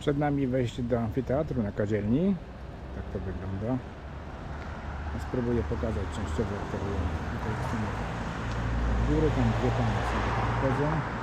Przed nami wejście do amfiteatru na kadzielni. Tak to wygląda. Spróbuję pokazać częściowo jak to wygląda. Góry, tam dwie panie sobie tam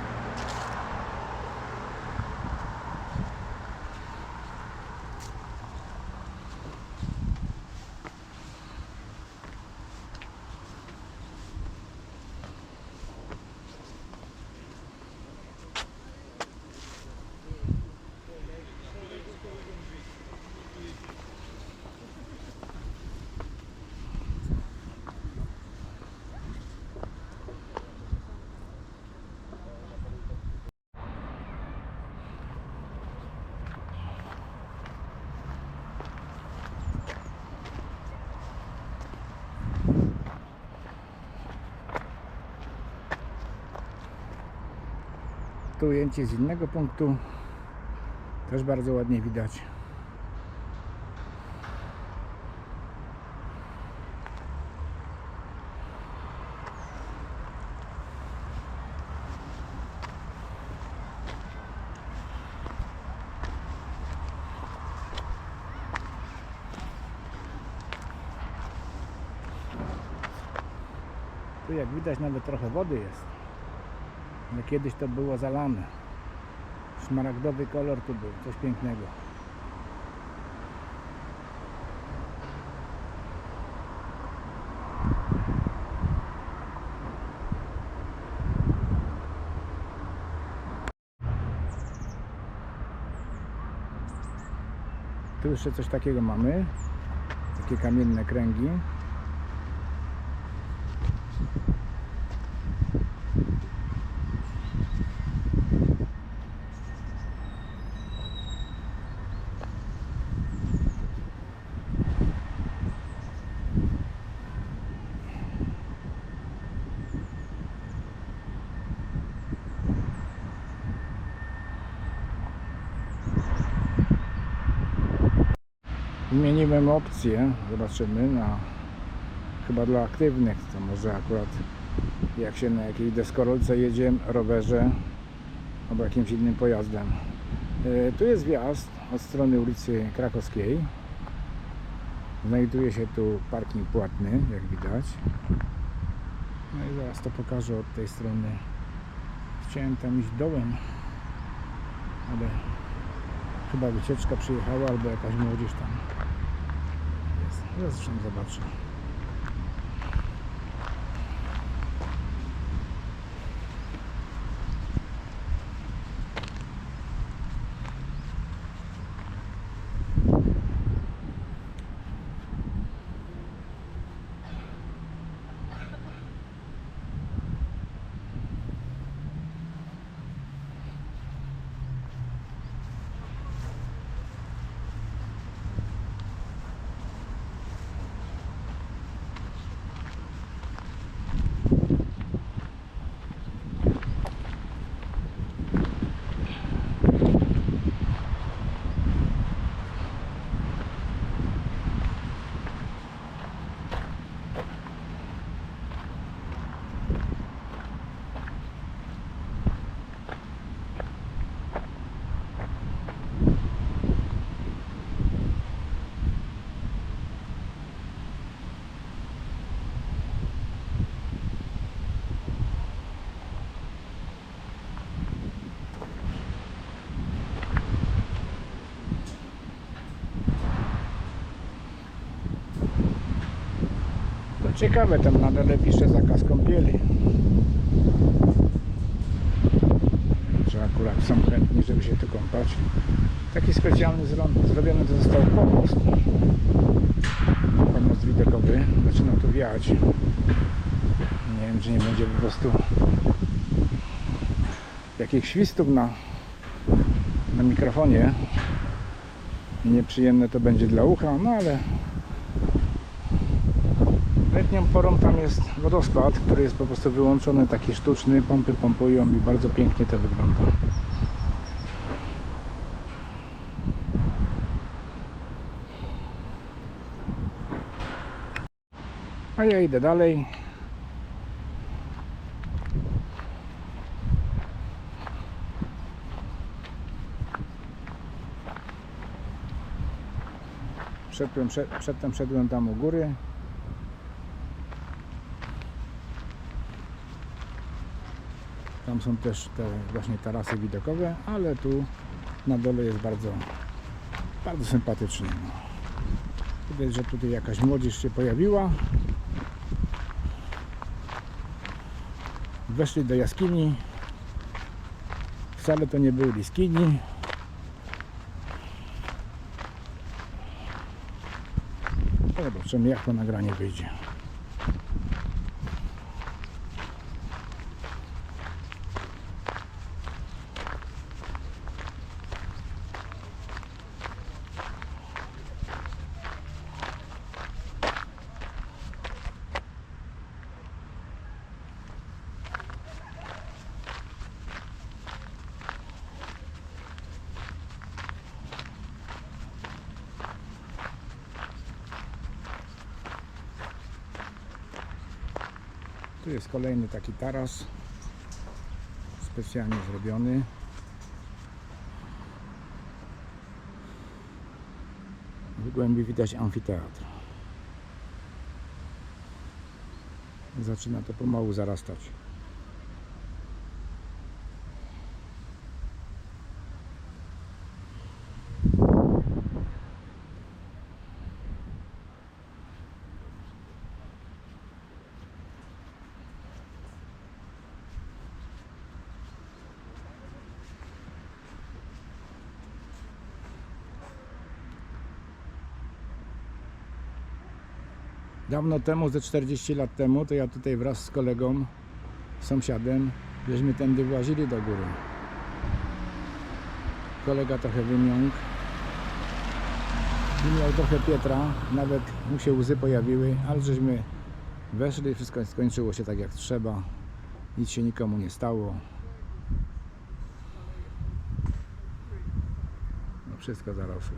ujęcie z innego punktu. Też bardzo ładnie widać. Tu jak widać nawet trochę wody jest. Ale kiedyś to było zalane. Szmaragdowy kolor tu był, coś pięknego. Tu jeszcze coś takiego mamy. Takie kamienne kręgi. Zmieniłem opcję, zobaczymy na chyba dla aktywnych, to może akurat jak się na jakiejś deskorolce jedzie, rowerze albo jakimś innym pojazdem. E, Tu jest wjazd od strony ulicy Krakowskiej. Znajduje się tu parking płatny, jak widać. No i zaraz to pokażę od tej strony. Chciałem tam iść dołem, ale chyba wycieczka przyjechała albo jakaś młodzież tam Zresztą zobaczę. Ciekawe, tam na dole pisze zakaz kąpieli. Że akurat są chętni, żeby się tu kąpać. Taki specjalny zro- zrobiony to został pomost. Pomost widokowy. Zaczyna tu wiać. Nie wiem, czy nie będzie po prostu jakichś świstów na, na mikrofonie. Nieprzyjemne to będzie dla ucha, no ale Letnią porą tam jest wodospad, który jest po prostu wyłączony, taki sztuczny, pompy pompują i bardzo pięknie to wygląda. A ja idę dalej. Szedłem, przed, przedtem szedłem tam u góry. Tam są też te właśnie tarasy widokowe, ale tu na dole jest bardzo, bardzo sympatycznie. No. Widać, że tutaj jakaś młodzież się pojawiła. Weszli do jaskini. Wcale to nie były jaskini. Zobaczymy jak to nagranie wyjdzie. Tu jest kolejny taki taras specjalnie zrobiony. W głębi widać amfiteatr. Zaczyna to pomału zarastać. Dawno temu, ze 40 lat temu, to ja tutaj wraz z kolegą, sąsiadem, żeśmy tędy włazili do góry. Kolega trochę wymiąkł. I miał trochę Pietra, nawet mu się łzy pojawiły, ale żeśmy weszli, wszystko skończyło się tak jak trzeba. Nic się nikomu nie stało. No wszystko zarosło.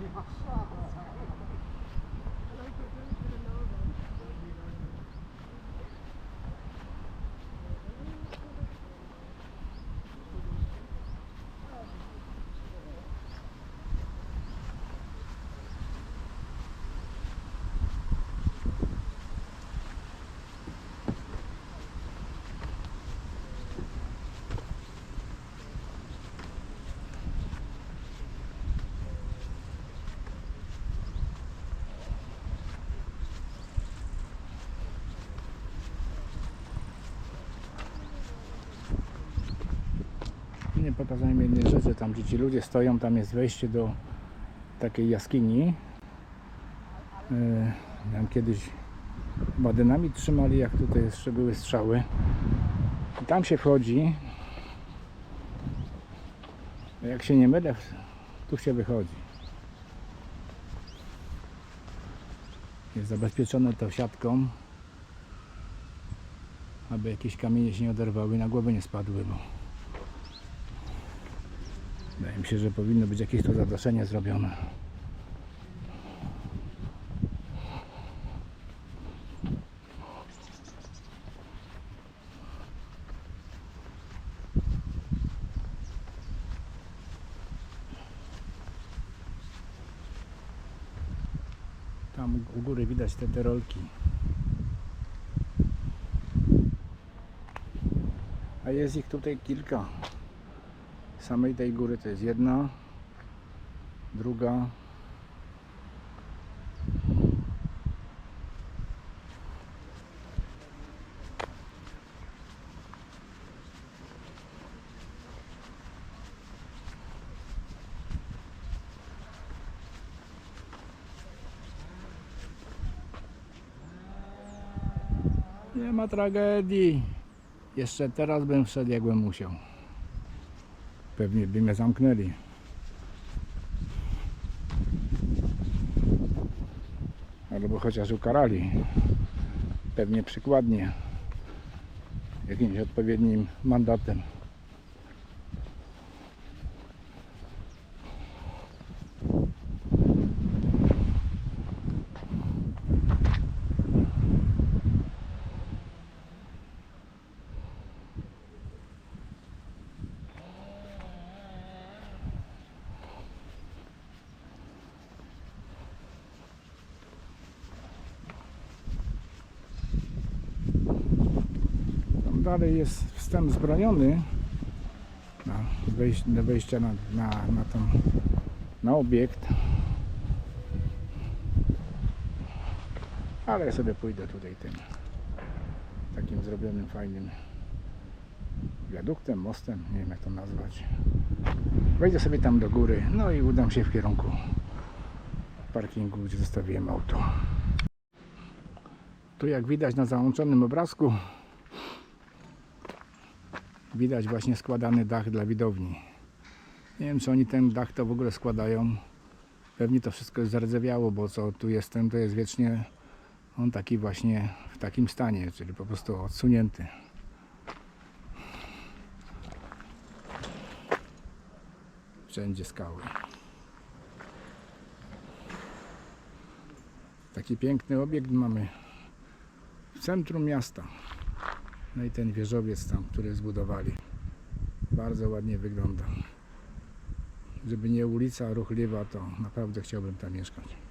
Nie pokazałem jednej rzeczy, tam gdzie ci ludzie stoją, tam jest wejście do takiej jaskini. Yy, Tam kiedyś chyba dynamit trzymali, jak tutaj jeszcze były strzały. I tam się wchodzi. Jak się nie mylę, tu się wychodzi. Jest zabezpieczone to siatką, aby jakieś kamienie się nie oderwały i na głowę nie spadły, bo Wydaje mi się, że powinno być jakieś tu zadaszenie zrobione. Tam u góry widać te terolki. A jest ich tutaj kilka samej tej góry to jest jedna, druga. Nie ma tragedii. Jeszcze teraz bym wszedł, jakbym musiał. Pewnie by mnie zamknęli. Albo chociaż ukarali. Pewnie przykładnie. Jakimś odpowiednim mandatem. Dalej jest wstęp zbroniony na wejście, na, na, na, tą, na obiekt. Ale ja sobie pójdę tutaj tym takim zrobionym fajnym wiaduktem, mostem, nie wiem jak to nazwać. Wejdę sobie tam do góry, no i udam się w kierunku parkingu, gdzie zostawiłem auto. Tu jak widać na załączonym obrazku widać właśnie składany dach dla widowni. Nie wiem czy oni ten dach to w ogóle składają. Pewnie to wszystko jest zardzewiało, bo co tu jestem to jest wiecznie on taki właśnie w takim stanie, czyli po prostu odsunięty. Wszędzie skały. Taki piękny obiekt mamy w centrum miasta. No i ten wieżowiec tam, który zbudowali. Bardzo ładnie wygląda. Żeby nie ulica ruchliwa, to naprawdę chciałbym tam mieszkać.